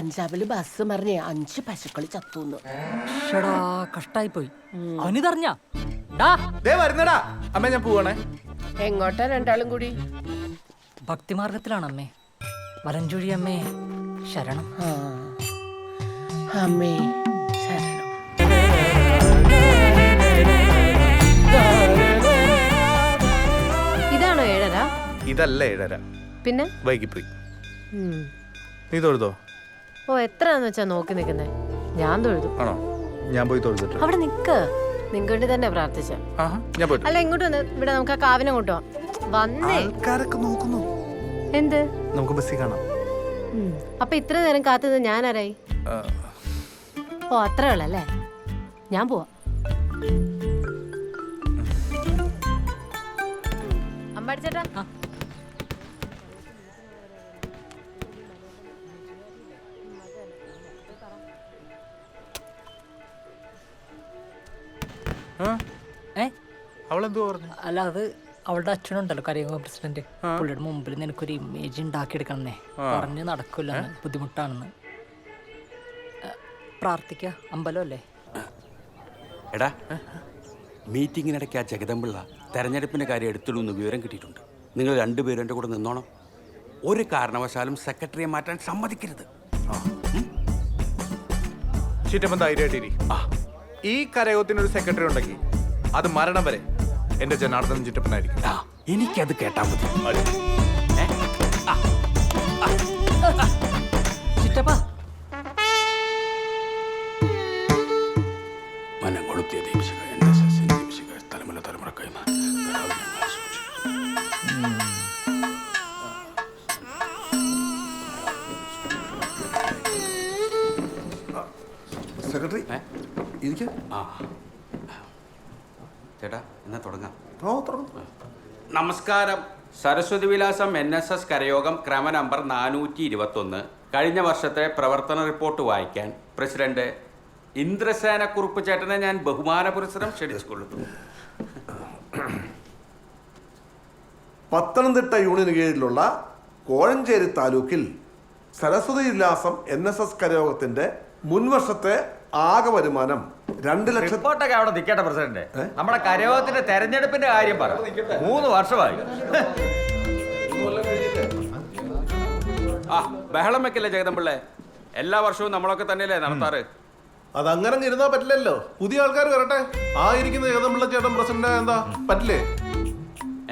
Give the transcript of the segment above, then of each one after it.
പഞ്ചാബിൽ ബസ് മറിഞ്ഞേ അഞ്ച് പശുക്കൾ ചത്തുന്നു. ഷടാ കഷ്ടായി പോയി അവനിതറിഞ്ഞ. ദേ വരുന്നടാ. അമ്മ ഞാൻ പോവാണേ. എങ്ങോട്ടാ രണ്ടാളും കൂടി? ഭക്തിമാർഗത്തിലാണ് അമ്മേ വലഞ്ചുഴി അമ്മേ ശരണം. അമ്മേ ശരണം. ഇതാണോ ഏഴര? ഇതല്ല ഏഴര. പിന്നെ? വൈകിപ്പോയി. നീ തൊഴുതോ? ഓ എത്രയാന്ന് വെച്ചാ നോക്കി നിക്കുന്നേ? ഞാൻ തൊഴുതു. ആണോ? ഞാൻ പോയി തൊഴുതിട്ട് അവിടെ നിക്ക്. നിങ്ങൾക്ക് വേണ്ടി തന്നെ പ്രാർത്ഥിച്ച. ആഹാ ഞാൻ പോയിട്ട് അല്ല ഇങ്ങോട്ട് വന്ന് ഇവിടെ നമുക്ക് ആ കാവിനെ കൊണ്ടുപോവാം വന്നേ. ആൾക്കാരൊക്കെ നോക്കുന്നു. എന്ത്? നമുക്ക് ബസ്സിൽ കാണാം. ഉം. അപ്പൊ ഇത്ര നേരം കാത്തുന്നത് ഞാൻ ആരായി ആ, ഓ അത്രേ ഉള്ളല്ലേ ഞാൻ പോവാ. അമ്പടിച്ചേട്ടാ അവളെന്തോ പറഞ്ഞു? അല്ല അത് അവളുടെ അച്ഛനുണ്ടല്ലോ കരയോഗ പ്രസിഡന്റ്. പുള്ളിയുടെ മുമ്പിൽ നിനക്കൊരു ഇമേജ് ഉണ്ടാക്കിയെടുക്കണമെന്നേ. പറഞ്ഞ് നടക്കില്ല ബുദ്ധിമുട്ടാണെന്ന്. പ്രാർത്ഥിക്ക. പ്രാർത്ഥിക്ക അമ്പലമല്ലേ എടാ മീറ്റിങ്ങിനിടയ്ക്ക് ആ ജഗദമ്പിള്ള തെരഞ്ഞെടുപ്പിന്റെ കാര്യം എടുത്തിടുമെന്ന് വിവരം കിട്ടിയിട്ടുണ്ട്. നിങ്ങൾ രണ്ടുപേരും എന്റെ കൂടെ നിന്നോണം. ഒരു കാരണവശാലും സെക്രട്ടറിയെ മാറ്റാൻ സമ്മതിക്കരുത്. ചുറ്റപ്പം ധൈര്യമായിട്ടിരി. ആ. ഈ കരയോഗത്തിന് ഒരു സെക്രട്ടറി ഉണ്ടെങ്കിൽ അത് മരണം വരെ എന്റെ ജനാർദ്ദൻ ചുറ്റപ്പനായിരിക്കും. ആ, എനിക്കത് കേട്ടാ മതി? ചിറ്റപ്പാ ചേട്ടാ എന്നാ തുടങ്ങാം. നമസ്കാരം. Saraswathi Vilasam N S S കരയോഗം ക്രമ നമ്പർ നാനൂറ്റി ഇരുപത്തൊന്ന് കഴിഞ്ഞ വർഷത്തെ പ്രവർത്തന റിപ്പോർട്ട് വായിക്കാൻ പ്രസിഡന്റ് ഇന്ദ്രസേന കുറുപ്പ് ചേട്ടനെ ഞാൻ ബഹുമാന പുരസ്സരം ക്ഷണിച്ചുകൊള്ളുന്നു പത്തനംതിട്ട യൂണിയന് കീഴിലുള്ള കോഴഞ്ചേരി താലൂക്കിൽ Saraswathi Vilasam N S S കരയോഗത്തിന്റെ മുൻവർഷത്തെ ആകെ വരുമാനം രണ്ട് ലക്ഷം റിപ്പോർട്ടൊക്കെ അവിടെ നിൽക്കട്ടെ പ്രസിഡന്റ്. നമ്മുടെ കരയോഗത്തിന്റെ തെരഞ്ഞെടുപ്പിന്റെ കാര്യം പറ. മൂന്ന് വർഷമായി. ആ ബഹളം വെക്കല്ലേ ജഗദമ്പിള്ളേ എല്ലാ വർഷവും നമ്മളൊക്കെ തന്നെയല്ലേ നടത്താറ്? അത് അങ്ങനെ ഇരുന്നാ പറ്റില്ലല്ലോ. പുതിയ ആൾക്കാർ വരട്ടെ. ആ ഇരിക്കുന്ന ജഗദമ്പിള്ള ചേട്ടൻ പ്രസിഡന്റ് എന്താ? പറ്റില്ലേ?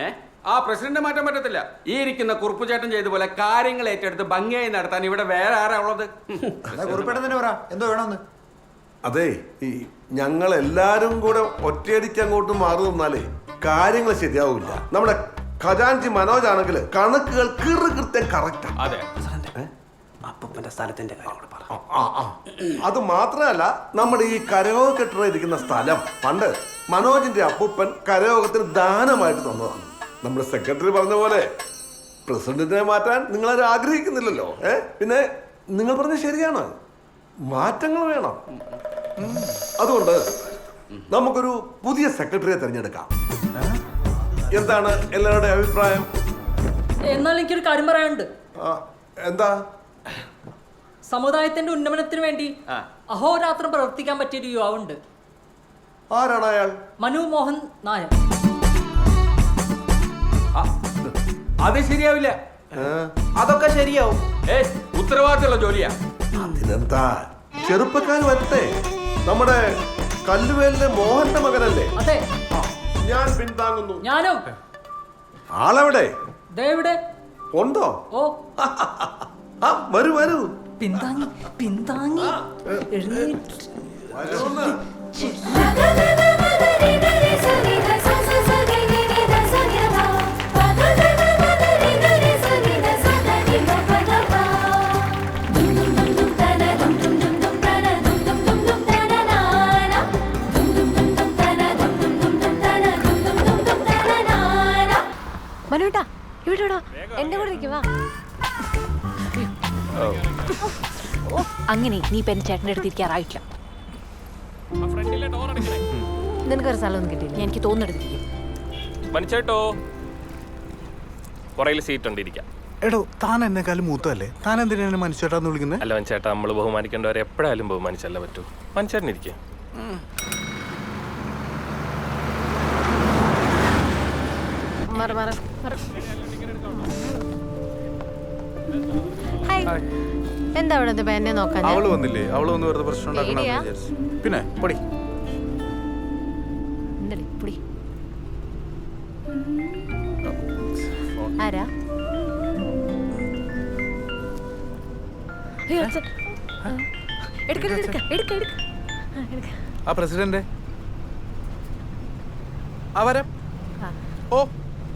ഏ? ആ പ്രസിഡന്റ് മാറ്റാൻ പറ്റത്തില്ല. ഈ ഇരിക്കുന്ന കുറുപ്പ് ചേട്ടൻ ചെയ്ത പോലെ കാര്യങ്ങൾ ഏറ്റെടുത്ത് ഭംഗിയായി നടത്താൻ ഇവിടെ വേറെ ആരാ ഉള്ളത്? കുറുപ്പേട്ടൻ തന്നെ പറ. എന്തോ വേണമെന്ന് അതെ ഈ ഞങ്ങൾ എല്ലാരും കൂടെ ഒറ്റയടിക്ക് അങ്ങോട്ട് മാറി നിന്നാലേ കാര്യങ്ങൾ ശരിയാവില്ല. നമ്മുടെ ഖജാൻജി മനോജ് ആണെങ്കിൽ കണക്കുകൾ കൃത്യം കറക്റ്റ് അതെ. അപ്പൂപ്പന്റെ സ്ഥലത്തിന്റെ കാര്യം കൂടെ പറ. അത് മാത്രമല്ല നമ്മുടെ ഈ കരയോഗ കെട്ടിടം ഇരിക്കുന്ന സ്ഥലം. പണ്ട് മനോജിന്റെ അപ്പൂപ്പൻ കരയോഗത്തിന് ദാനമായിട്ട് തന്നതാണ്. നമ്മുടെ സെക്രട്ടറി പറഞ്ഞ പോലെ പ്രസിഡന്റിനെ മാറ്റാൻ നിങ്ങളാരും ആഗ്രഹിക്കുന്നില്ലല്ലോ. ഏ? പിന്നെ നിങ്ങൾ പറഞ്ഞ ശരിയാണ്. മാറ്റങ്ങൾ വേണം. അതുകൊണ്ട് നമുക്കൊരു പുതിയ സെക്രട്ടറിയെ തിരഞ്ഞെടുക്കാം. എന്താണ് എല്ലാവരുടെ അഭിപ്രായം? എന്നാൽ എനിക്കൊരു കാര്യം പറയാനുണ്ട്. എന്താ? സമുദായത്തിന്റെ ഉന്നമനത്തിന് വേണ്ടി അഹോരാത്രം പ്രവർത്തിക്കാൻ പറ്റിയ ഒരു യുവാവുണ്ട്. ആരാണ് അയാൾ? മനു മോഹൻ നായർ. ആ, അത് ശരിയാവില്ല. അതൊക്കെ ശരിയാവും. ഏ ഉത്തരവാദിത്തമുള്ള ജോലിയാ. അതിനെന്താ? ചെറുപ്പക്കാർ വരട്ടെ. നമ്മുടെ കല്ലുവേലിലെ മോഹന്റെ മകനല്ലേ? അതെ. ഞാൻ പിന്താങ്ങുന്നു ഞാനും. ആളെവിടെ? ദേവിടെ ഉണ്ടോ? ഓ. ആ വരൂ വരൂ. പിന്താങ്ങി പിന്താങ്ങി എഴുന്നേറ്റ്. വരൂന്ന്. മനുട്ടാ ഇവിടെടാ. എന്റെ കൂടെ ഇരിക്കും വാ. ഓ, അങ്ങനെ നീ ഇപ്പൊ എന്റെ ചേട്ടന്റെ അടുത്ത് ഇരിക്കാറായിട്ടില്ല. നിനക്കൊരു സ്ഥലമൊന്നും കിട്ടിയില്ല. എനിക്ക് തോന്നെടുത്തിരിക്കും പുറയിൽ സീറ്റ് ഉണ്ട് ഇരിക്കാം. എടോ താൻ എന്നെക്കാളും മൂത്തല്ലേ താൻ എന്തിനാണ് മനുഷ്യട്ടാന്ന് വിളിക്കുന്നത് അല്ല ചേട്ടാ നമ്മൾ ബഹുമാനിക്കേണ്ടവരെ എപ്പോഴായാലും ബഹുമാനിച്ചല്ല പറ്റൂ. മനുഷ്യരിനിരിക്കുക മാറ് മാറി മാറ്. ഹായ് എന്താ അവിടെ എന്നെ നോക്കാൻ? അവൾ വന്നില്ലേ? അവൾ വന്ന് വെറുതെ പ്രശ്നം ഉണ്ടാക്കണമെന്ന് പിന്നെ പൊടി. പുടി. ആരാ. ആ. എടുക്ക എടുക്ക എടുക്ക എടുക്ക ആ, എടുക്ക. ആ പ്രസിഡന്റ്. ആ. വരാം ഓ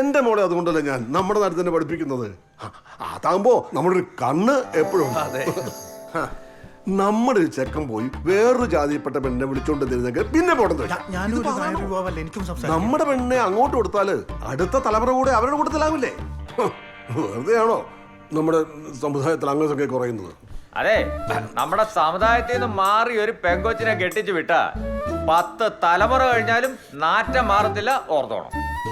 എന്റെ മോളെ അതുകൊണ്ടല്ല ഞാൻ നമ്മുടെ നാട്ടിൽ തന്നെ പഠിപ്പിക്കുന്നത്. അതാകുമ്പോ നമ്മുടെ ഒരു കണ്ണ് എപ്പോഴും നമ്മുടെ ഒരു ചെക്കൻ പോയി വേറൊരു ജാതിയിൽപ്പെട്ട പെണ്ണിനെ വിളിച്ചോണ്ട് തരുന്നെങ്കിൽ പിന്നെ പോട്ടെ നമ്മുടെ പെണ്ണിനെ അങ്ങോട്ട് കൊടുത്താൽ അടുത്ത തലമുറ കൂടെ അവരുടെ കൂട്ടത്തിലാവില്ലേ? വെറുതെ വെറുതെയാണോ നമ്മുടെ സമുദായത്തിൽ അംഗസംഖ്യ കുറയുന്നത്? അതെ നമ്മുടെ സമുദായത്തിൽ നിന്ന് മാറി ഒരു പെങ്കൊച്ചിനെ കെട്ടിച്ചു വിട്ട പത്ത് തലമുറ കഴിഞ്ഞാലും നാറ്റം മാറത്തില്ല ഓർത്തോണം.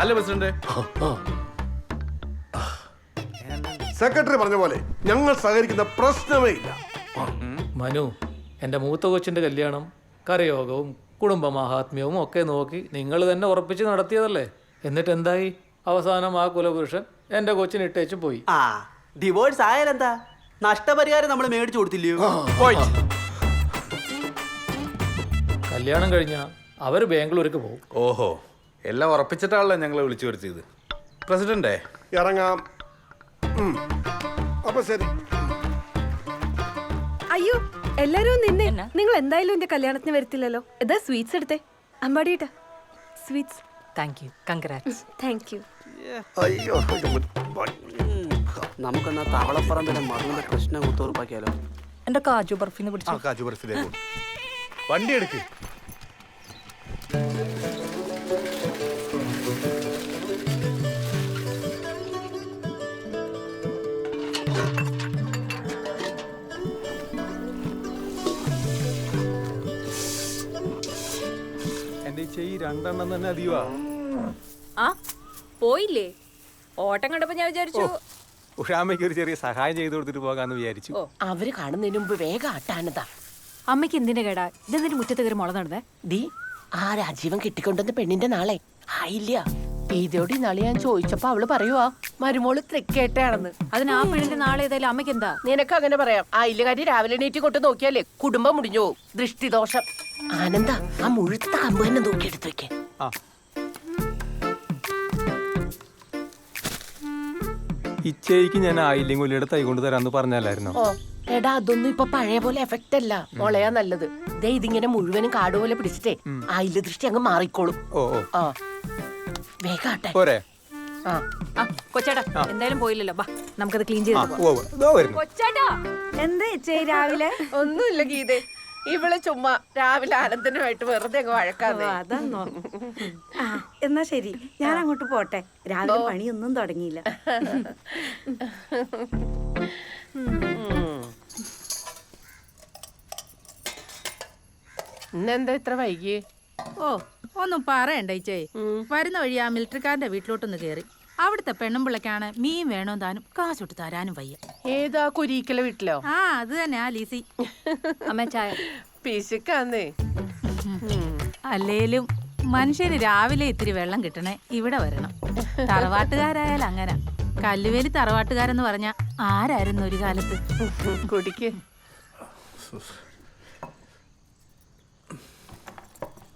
അല്ലേ പ്രസിഡന്റ്? സെക്രട്ടറി പറഞ്ഞ പോലെ ഞങ്ങൾ സഹകരിക്കുന്ന പ്രശ്നമേ ഇല്ല. മനു എന്റെ മൂത്ത കൊച്ചിന്റെ കല്യാണം കരയോഗവും കുടുംബ മഹാത്മ്യവും ഒക്കെ നോക്കി നിങ്ങൾ തന്നെ ഉറപ്പിച്ച് നടത്തിയതല്ലേ? എന്നിട്ട് എന്തായി? അവസാനം ആ കുലപുരുഷൻ എന്റെ കൊച്ചിന് ഇട്ടേച്ച് പോയി. ആ ഡിവോഴ്സ് ആയാലെന്താ? നഷ്ടപരിഹാരം നമ്മൾ മേടിച്ചു കൊടുത്തില്ലയോ? കല്യാണം കഴിഞ്ഞാൽ അവർ ബാംഗ്ലൂർക്ക് പോകും. ഓഹോ. എല്ലാം ഉറപ്പിച്ചിട്ടാണല്ലോ ഞങ്ങളെ വിളിച്ചു വരുത്തിയത്. പ്രസിഡന്റേ ഇറങ്ങാം. ഉം. അപ്പൊ ശരി. അയ്യോ എല്ലാരും നിന്നെ. നിങ്ങൾ എന്തായാലും എന്റെ കല്യാണത്തിന് വരത്തില്ലല്ലോ. ഇതാ സ്വീറ്റ്സ് എടുത്തേ. അമ്പാടിയിട്ട. Sweets. Thank you congrats thank you അയ്യോ നമുക്കെന്നാ തവളപ്പറമ്പിലെ മറുവിന്റെ പ്രശ്നം കുത്തുറപ്പാക്കിയാലോ എന്റെ കാജു ബർഫിന്ന് ആ പിടിച്ചു കാജു ബർഫിലേക്ക് കൊണ്ട്. വണ്ടി എടുക്ക്. എന്റെ ഈ രണ്ടെണ്ണം തന്നെ അധികമാ. ആ പോയില്ലേ? ഓട്ടം കണ്ടപ്പോ ഞാൻ വിചാരിച്ചു. ഉഷാമ്മയ്ക്ക് ഒരു ചെറിയ സഹായം ചെയ്തു കൊടുത്തിട്ട് പോകാന്ന് വിചാരിച്ചു. അവർ കാണുന്നതിന് മുമ്പ് വേഗം ആട്ടാനതാ. അമ്മയ്ക്ക് എന്തിന്റെ കേടാ? ഇതെന്തിനു മുറ്റത്ത് കയറി മുള നടന്നേ? ദീ ആ രാജീവൻ കിട്ടിക്കൊണ്ടുവന്ന പെണ്ണിന്റെ നാളെ? ആയില്ല. ഇതോടെ നാളെ ഞാൻ ചോദിച്ചപ്പോ അവൾ പറയുവാ മരുമോൾ തൃക്കേട്ടയാണെന്ന്. അതിന് ആ പെണ്ണിന്റെ നാളെ ഏതായാലും അമ്മയ്ക്ക് എന്താ? നിനക്ക് അങ്ങനെ പറയാം. ആയില്ല കാര്യം രാവിലെ എണീറ്റ് കൊണ്ട് നോക്കിയാലേ കുടുംബം മുടിഞ്ഞു പോകും. ദൃഷ്ടിദോഷം. ആനന്ദ ആ മുഴുത്ത കമ്പ് തന്നെ നോക്കി എടുത്തു വെക്കേ. ഇച്ചയ്ക്ക് ഞാൻ ആയില്ലേ കൊല്ലിയുടെ തൈ കൊണ്ട് തരാന്ന് പറഞ്ഞല്ലായിരുന്നോ ഓ എടാ അതൊന്നും ഇപ്പൊ പഴയ പോലെ എഫക്റ്റ് അല്ല. മുളയാ നല്ലത്. ദേ ഇതിങ്ങനെ മുഴുവനും കാട് പോലെ പിടിച്ചിട്ടേ ആയില്ല ദൃഷ്ടി അങ്ങ് മാറിക്കോളും. ഓ ഓ. ആ. വേഗാട്ടെ പോരെ. ആ. ആ കൊച്ചേട്ടാ എന്തായാലും പോയില്ലല്ലോ. ബാ നമുക്കത് ക്ലീൻ ചെയ്ത്. ഓ ഇതോ വരുന്നു. കൊച്ചേട്ടാ എന്താ ചേച്ചി രാവിലെ? ഒന്നുമില്ല ഗീതേ. ഇവളെ ചുമ്മാ രാവിലെ ആനന്ദനുമായിട്ട് വെറുതെ അങ്ങ് വഴക്കാതെ അതാന്നോ. ആ, എന്നാ ശരി. ഞാൻ അങ്ങോട്ട് പോട്ടെ. രാവിലെ പണിയൊന്നും തുടങ്ങിയില്ല. ഇന്നെന്താ ഇത്ര വൈകി? ഓ ഒന്നും പറയണ്ട ഇച്ചേ. വരുന്ന വഴി ആ മിലിറ്ററിക്കാരന്റെ വീട്ടിലോട്ടൊന്ന് കയറി അവിടുത്തെ പെണ്ണുമ്പിള്ളക്കാണ് മീൻ വേണോ താനും കാശൊട്ട് തരാനും വയ്യ. ഏതാ കുരീക്കല വീട്ടിലോ? ആ അത് തന്നെ ആ ലീസി. അമ്മ ചായ. പിശുക്കാന്നേ. അല്ലേലും മനുഷ്യന് രാവിലെ ഇത്തിരി വെള്ളം കിട്ടണേ ഇവിടെ വരണം. തറവാട്ടുകാരായാലും അങ്ങനെ. കല്ലുവേലി തറവാട്ടുകാരെന്ന് പറഞ്ഞ ആരായിരുന്നു ഒരു കാലത്ത്? കുടിക്ക്.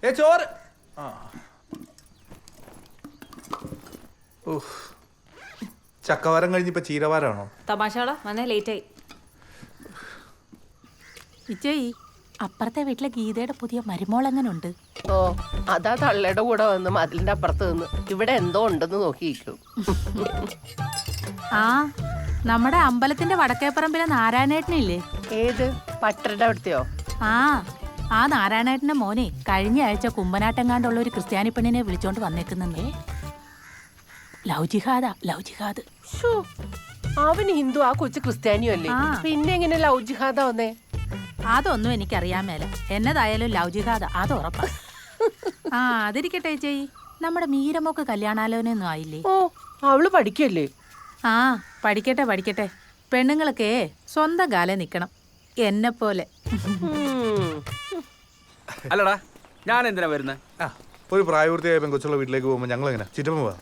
ഏ ചോറ്. ആ. ചക്കവാരം കഴിഞ്ഞിപ്പോ ചീരവാരാണോ? തമാശകളാ. വന്നേ ലേറ്റ് ആയി ഇച്ചേയ് അപ്പുറത്തെ വീട്ടിലെ ഗീതയുടെ പുതിയ മരുമോൾ എങ്ങനെ ഉണ്ട് ഓ അതാ തള്ളയുടെ കൂടെ വന്ന് മതിലിന്റെ അപ്പുറത്ത് നിന്ന്. ഇവിടെ എന്തോ ഉണ്ടെന്ന് നോക്കിയിരിക്കും. ആ നമ്മുടെ അമ്പലത്തിന്റെ വടക്കേപ്പറമ്പിലെ നാരായണേട്ടനില്ലേ? ഏത്? പട്ടരുടെ അവിടുത്തെയോ? ആ ആ നാരായണേട്ടന്റെ മോനെ കഴിഞ്ഞ ആഴ്ച കുമ്പനാട്ടെങ്ങാണ്ടുള്ള ഒരു ക്രിസ്ത്യാനി പെണ്ണിനെ വിളിച്ചോണ്ട് വന്നേക്കുന്നേ ലവ് ജിഹാദാ ലവ് ജിഹാദ് അവൻ ഹിന്ദു ആ കൊച്ചു ക്രിസ്ത്യാനിയും അല്ലേ? ആ. പിന്നെ എങ്ങനെ ലവ് ജിഹാദ വന്നേ? അതൊന്നും എനിക്കറിയാൻ മേല. എന്നതായാലും ലവ് ജിഹാദ് അത് ഉറപ്പാ. ആ അതിരിക്കട്ടെ ചേച്ചി. നമ്മുടെ മീരമോക്ക് കല്യാണാലോചനയൊന്നും ആയില്ലേ? ഓ അവൾ പഠിക്കല്ലേ? ആ പഠിക്കട്ടെ പഠിക്കട്ടെ. പെണ്ണുങ്ങളൊക്കെ സ്വന്തം കാലം നിൽക്കണം എന്നെ പോലെ ഉം. അല്ലടാ ഞാൻ എന്തിനാ വരുന്നത് ആ ഒരു പ്രായപൂർത്തിയായ പെങ്കൊച്ചുള്ള വീട്ടിലേക്ക് പോകുമ്പോൾ ഞങ്ങൾ എങ്ങനെ ചുറ്റുമ്പോ പോവാം?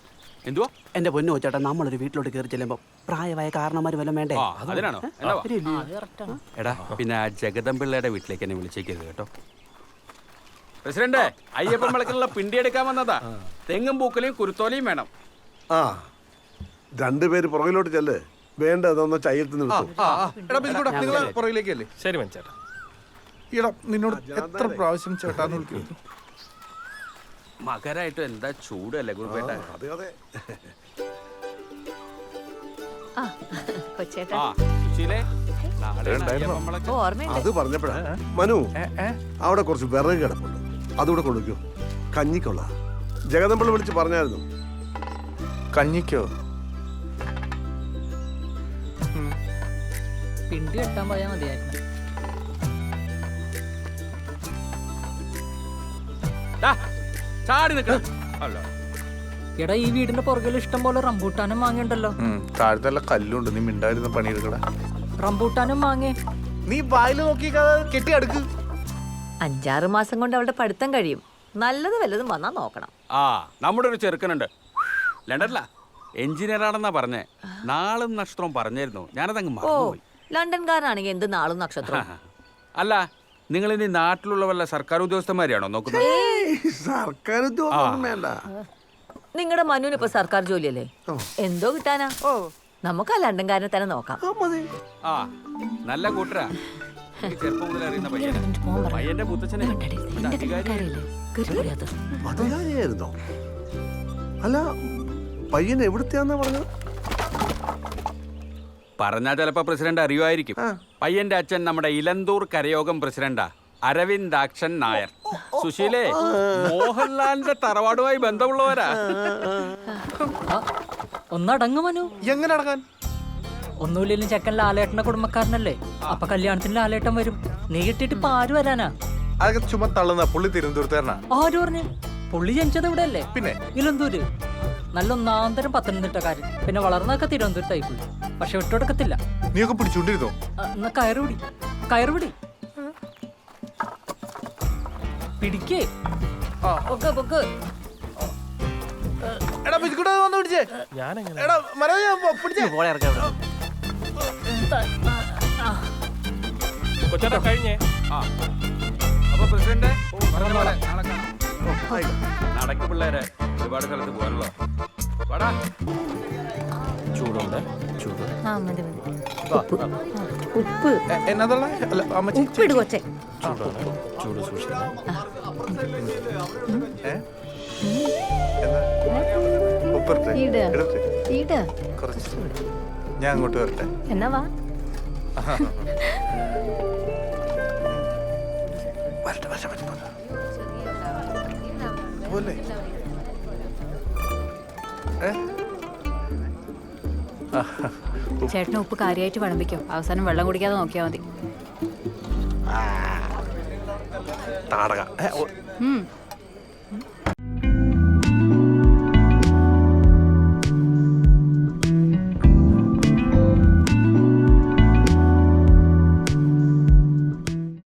എന്തുവാ? എന്റെ പൊന്നു ചേട്ടാ നമ്മളൊരു വീട്ടിലോട്ട് കയറി ചെല്ലുമ്പോ പ്രായമായ കാരണന്മാര് വല്ലതും വേണ്ടേ? അതിനാണോ? എടാ പിന്നെ ആ ജഗദമ്പിള്ളയുടെ വീട്ടിലേക്ക് എന്നെ വിളിച്ചേക്കരുത് കേട്ടോ. പ്രസിഡന്റ് അയ്യപ്പൻ വിളക്കിനുള്ള പിണ്ടി എടുക്കാൻ വന്നതാ. തെങ്ങും പൂക്കലയും കുരുത്തോലയും വേണം. ആ രണ്ടുപേര് പുറകിലോട്ട് ചെല്ല്. വേണ്ട അതൊന്ന് ചയ്യത്ത് നിർത്തും പുറകിലേക്കല്ലേ ശരി മനച്ചേട്ടാ ഇടാ നിന്നോട് എത്ര പ്രാവശ്യം ചേട്ടാന്ന് വിളിക്കുന്നു. മകരായിട്ട് എന്താ ചൂടല്ലേ ഗുരുപേട്ട അതെ അതെ. ആ കൊച്ചേട്ടാ. ആ സുശീലേ നാളെ ഉണ്ടായിരുന്നോ? അയ്യപ്പൻ ഓർമ്മയുണ്ട്. അത് പറഞ്ഞപ്പോഴാ. മനു അവിടെ കുറച്ച് വിറക് കിടപ്പുണ്ട്. അതുകൂടെ കൊടുക്കൂ കഞ്ഞിക്കൊള്ള. ജഗദമ്പിള്ള വിളിച്ച് പറഞ്ഞായിരുന്നു. കഞ്ഞിക്കോ? പിണ്ടി കെട്ടാൻ പോയാൽ മതിയായിരുന്നു. ദാ, ചാടി നിൽക്കണം അല്ല. എടാ ഈ വീടിന്റെ പുറകിൽ ഇഷ്ടം പോലെ റംബൂട്ടാനും മാങ്ങയുണ്ടല്ലോ. താഴത്തെ കല്ലുണ്ട്. നീ മിണ്ടായിരുന്ന പണിയെടുക്കടാ റംബൂട്ടാനും മാങ്ങേ. നീ വായിൽ നോക്കി കെട്ടി അടുക്ക്. അഞ്ചാറ് മാസം കൊണ്ട് അവളുടെ പഠിത്തം കഴിയും. നല്ലത് വല്ലതും വന്നാ നോക്കണം. ആ നമ്മുടെ ഒരു ചെറുക്കനുണ്ട്. ലണ്ടനില. എഞ്ചിനീയർ ആണെന്നാ പറഞ്ഞേ. നാളും നക്ഷത്രവും പറഞ്ഞായിരുന്നു. ഞാനതങ്ങ് ഓ ലണ്ടൻകാരനാണെങ്കിൽ എന്ത് നാളും നക്ഷത്രം അല്ല നിങ്ങൾ ഇനി നാട്ടിലുള്ള വല്ല സർക്കാർ ഉദ്യോഗസ്ഥന്മാരെയാണോ നോക്കുന്നത് സർക്കാർ ഉദ്യോഗം വേണ്ട. നിങ്ങളുടെ മനുവിന് ഇപ്പൊ സർക്കാർ ജോലിയല്ലേ? എന്തോ കിട്ടാനാ? നമുക്ക് ആ ലണ്ടൻകാരനെ തന്നെ നോക്കാം. ആ നല്ല കൂട്ടരാ. ചെറുപ്പം മുതൽ അറിയുന്ന പയ്യനാ. പയ്യന്റെ മുത്തച്ഛനെ. അധികാരിയായിരുന്നോ? അല്ല പയ്യൻ എവിടുത്തെയാന്നാ പറഞ്ഞത്? പറഞ്ഞാ ചിലപ്പോ പ്രസിഡന്റ് അറിയുമായിരിക്കും. പയ്യന്റെ അച്ഛൻ നമ്മുടെ ഇലന്തൂർ കരയോഗം പ്രസിഡന്റാ. അരവിന്ദാക്ഷൻ നായർ. സുശീലേ മോഹൻലാലിന്റെ തറവാടുമായി ബന്ധമുള്ളവരാ. ഒന്നടങ്ങു മനു. എങ്ങനെ അടങ്ങാൻ? ഒന്നുമില്ലെങ്കിലും ചെക്കൻ ലാലേട്ടന്റെ കുടുംബക്കാരനല്ലേ? അപ്പൊ കല്യാണത്തിന് ലാലേട്ടൻ വരും. നീ കിട്ടിയിട്ട് ഇപ്പൊ ആര് വരാനാ? അതൊക്കെ ചുമ തള്ളുന്ന പുള്ളി തിരുവനന്തപുരത്തുകാരനാ. ആര് പറഞ്ഞു? പുള്ളി ജനിച്ചത് ഇവിടെ അല്ലേ പിന്നെ? ഇലന്തൂര്. നല്ല ഒന്നാന്തരം പത്തനംതിട്ടക്കാരൻ. പിന്നെ വളർന്നൊക്കെ തിരുവനന്തപുരത്തായി പോയി. പക്ഷെ വിട്ടുകൊടുക്കത്തില്ല നീയൊക്കെ പിടിച്ചോണ്ടിരുന്നോ? എന്നാ കയറുപിടി കയറുപിടി പിടിക്കേ. പൊക്ക് എടാ ബിസ്കൂട്ടാ വന്ന് പിടിച്ചേ. എടാ പിടിച്ചേ. പോളെ ഇറക്കാം ഇവിടെ. കൊച്ചേട്ടാ കഴിഞ്ഞേ? ആ. അപ്പൊ പ്രസിഡന്റ് പറഞ്ഞ പോലെ. നാളെ കാണാം നടക്ക് പിള്ളേരെ. ഒരുപാട് സ്ഥലത്ത് പോകാനുള്ള വാടാ. ചൂടുണ്ട്. ചൂട്. ആ മതി മതി. ഉപ്പ്. എന്നതുള്ള അല്ല അമ്മച്ചി ഉപ്പിട് കൊച്ചേ. ചൂടാണ് ചൂട് സൂക്ഷിക്കണം ഞാൻ അങ്ങോട്ട് വരട്ടെ. എന്നാ വാ. വരട്ടെ വരട്ടെ വരട്ടെ വരട്ടെ. പോലെ. ഏ? ചേട്ടന് ഉപ്പ് കാര്യമായിട്ട് വിളമ്പിക്കോ. അവസാനം വെള്ളം കുടിക്കാതെ നോക്കിയാൽ മതി. താടക